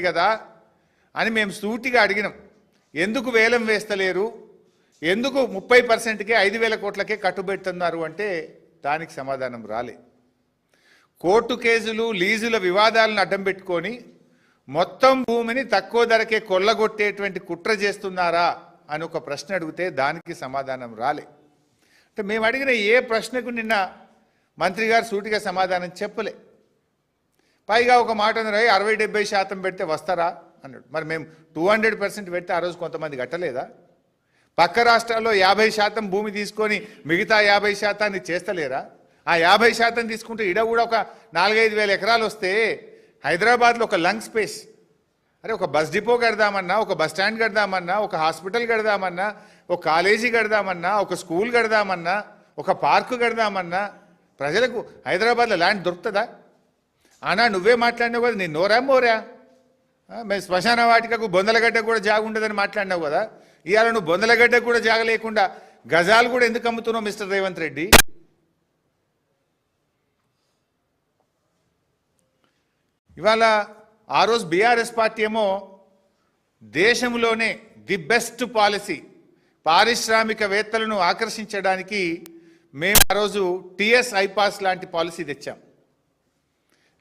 కదా అని మేము సూటిగా అడిగినాం. ఎందుకు వేలం వేస్తలేరు? ఎందుకు ముప్పై పర్సెంట్కే ఐదు వేల కోట్లకే కట్టుబెడుతున్నారు అంటే దానికి సమాధానం రాలే. కోర్టు కేసులు లీజుల వివాదాలను అడ్డం పెట్టుకొని మొత్తం భూమిని తక్కువ ధరకే కొల్లగొట్టేటువంటి కుట్ర చేస్తున్నారా అని ఒక ప్రశ్న అడిగితే దానికి సమాధానం రాలే. అంటే మేము అడిగిన ఏ ప్రశ్నకు నిన్న మంత్రి గారు సూటిగా సమాధానం చెప్పలే. పైగా ఒక మాట అన్నారు అరవై డెబ్బై శాతం పెడితే వస్తారా? అన్నాడు. మరి మేము టూ హండ్రెడ్ పర్సెంట్ పెడితే ఆ రోజు కొంతమంది కట్టలేదా? పక్క రాష్ట్రాల్లో యాభై శాతం భూమి తీసుకొని మిగతా యాభై శాతాన్ని చేస్తలేరా? ఆ యాభై శాతం తీసుకుంటే ఇడ కూడా ఒక నాలుగైదు వేల ఎకరాలు వస్తే హైదరాబాద్లో ఒక లంగ్ స్పేస్. అరే ఒక బస్ డిపో కడదామన్నా ఒక బస్ స్టాండ్ కడదామన్నా ఒక హాస్పిటల్ కడదామన్నా ఒక కాలేజీ కడదామన్నా ఒక స్కూల్ కడదామన్నా ఒక పార్కు కడదామన్నా ప్రజలకు హైదరాబాద్లో ల్యాండ్ దొరుకుతుందా? అన్నా నువ్వే మాట్లాడినావు కదా నేను నోరా మోరా? మేము శ్మశాన వాటికకు బొందలగడ్డకు కూడా జాగ ఉండదని మాట్లాడినావు కదా. ఇవాళ నువ్వు బొందలగడ్డకు కూడా జాగ లేకుండా గజాలు కూడా ఎందుకు అమ్ముతున్నావు మిస్టర్ రేవంత్ రెడ్డి? ఇవాళ ఆ రోజు బీఆర్ఎస్ పార్టీ ఏమో దేశంలోనే ది బెస్ట్ పాలసీ పారిశ్రామికవేత్తలను ఆకర్షించడానికి మేము ఆ రోజు టిఎస్ ఐపాస్ లాంటి పాలసీ తెచ్చాం.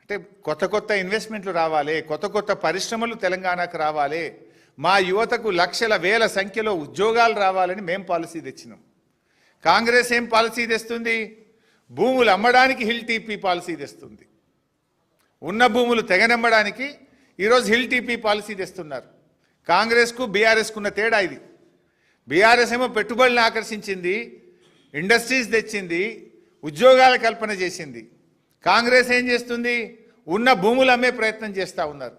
అంటే కొత్త కొత్త ఇన్వెస్ట్మెంట్లు రావాలి కొత్త కొత్త పరిశ్రమలు తెలంగాణకు రావాలి. మా యువతకు లక్షల వేల సంఖ్యలో ఉద్యోగాలు రావాలని మేము పాలసీ తెచ్చినాం. కాంగ్రెస్ ఏం పాలసీ తెస్తుంది? భూములు అమ్మడానికి హిల్ టీపీ పాలసీ తెస్తుంది. ఉన్న భూములు తెగనమ్మడానికి ఈరోజు హిల్ టీపీ పాలసీ తెస్తున్నారు. కాంగ్రెస్కు బీఆర్ఎస్కు ఉన్న తేడా ఇది. బీఆర్ఎస్ ఏమో పెట్టుబడులను ఆకర్షించింది ఇండస్ట్రీస్ తెచ్చింది ఉద్యోగాల కల్పన చేసింది. కాంగ్రెస్ ఏం చేస్తుంది? ఉన్న భూములు అమ్మే ప్రయత్నం చేస్తూ ఉన్నారు.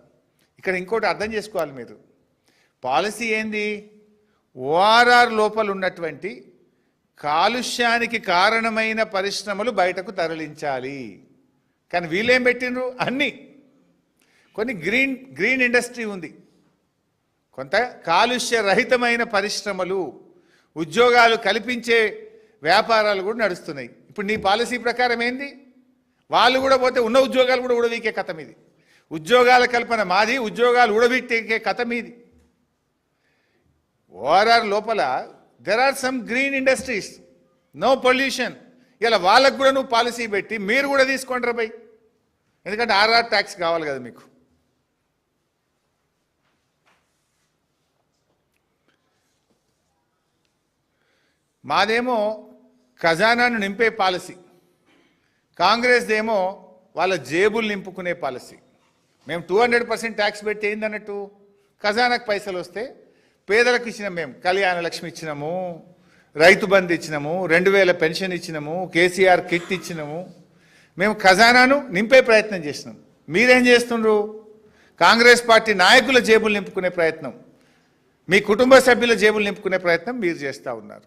ఇక్కడ ఇంకోటి అర్థం చేసుకోవాలి మీరు. పాలసీ ఏంది? ఓఆర్ఆర్ లోపల ఉన్నటువంటి కాలుష్యానికి కారణమైన పరిశ్రమలు బయటకు తరలించాలి. కానీ వీళ్ళేం పెట్టిండ్రు? అన్నీ. కొన్ని గ్రీన్ గ్రీన్ ఇండస్ట్రీ ఉంది. కొంత కాలుష్య రహితమైన పరిశ్రమలు ఉద్యోగాలు కల్పించే వ్యాపారాలు కూడా నడుస్తున్నాయి. ఇప్పుడు నీ పాలసీ ప్రకారం ఏంది? వాళ్ళు కూడా పోతే ఉన్న ఉద్యోగాలు కూడా ఉడవీకే కథ ఇది ఉద్యోగాల కల్పన మాది ఉద్యోగాలు ఉడవీకే కథ మీది. ఓఆర్ఆర్ లోపల there are some green industries no pollution ఇలా వాళ్ళకు కూడా నువ్వు పాలసీ పెట్టి మీరు కూడా తీసుకోండి బై. ఎందుకంటే ఆర్ఆర్ ట్యాక్స్ కావాలి కదా మీకు. మాదేమో ఖజానాను నింపే పాలసీ. కాంగ్రెస్ ఏమో వాళ్ళ జేబులు నింపుకునే పాలసీ. మేము టూ హండ్రెడ్ పర్సెంట్ ట్యాక్స్ పెట్టి ఏందన్నట్టు? ఖజానాకు పైసలు వస్తే పేదలకు ఇచ్చినాం మేము కళ్యాణ లక్ష్మి ఇచ్చినాము రైతు బంధు ఇచ్చినాము రెండు వేల పెన్షన్ ఇచ్చినాము కేసీఆర్ కిట్ ఇచ్చినాము. మేము ఖజానాను నింపే ప్రయత్నం చేసినాం. మీరేం చేస్తుండ్రు? కాంగ్రెస్ పార్టీ నాయకుల జేబులు నింపుకునే ప్రయత్నం. మీ కుటుంబ సభ్యుల జేబులు నింపుకునే ప్రయత్నం మీరు చేస్తూ ఉన్నారు.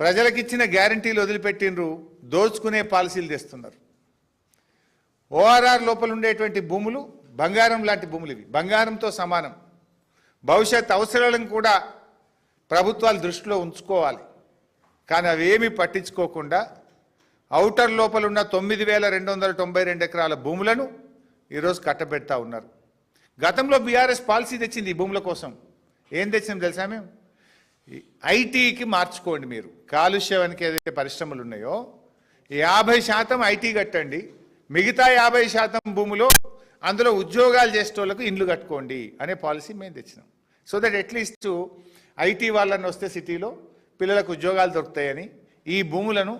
ప్రజలకు ఇచ్చిన గ్యారంటీలు వదిలిపెట్టిండ్రు దోచుకునే పాలసీలు తెస్తున్నారు. ఓఆర్ఆర్ లోపల ఉండేటువంటి భూములు బంగారం లాంటి భూములు ఇవి. బంగారంతో సమానం. భవిష్యత్ అవసరాలను కూడా ప్రభుత్వాలు దృష్టిలో ఉంచుకోవాలి. కానీ అవేమీ పట్టించుకోకుండా ఔటర్ లోపల ఉన్న తొమ్మిది వేల రెండు వందల తొంభై రెండు ఎకరాల భూములను ఈరోజు కట్టబెడతా ఉన్నారు. గతంలో బీఆర్ఎస్ పాలసీ తెచ్చింది ఈ భూముల కోసం. ఏం తెచ్చింది తెలుసా మేము? ఐటీకి మార్చుకోండి మీరు. కాలుష్యానికి ఏదైతే పరిశ్రమలు ఉన్నాయో యాభై శాతం ఐటీ కట్టండి. మిగతా యాభై శాతం భూమిలో అందులో ఉద్యోగాలు చేసేటోళ్ళకు ఇండ్లు కట్టుకోండి అనే పాలసీ మేము తెచ్చినాం. సో దట్ అట్లీస్ట్ ఐటీ వాళ్ళని వస్తే సిటీలో పిల్లలకు ఉద్యోగాలు దొరుకుతాయని ఈ భూములను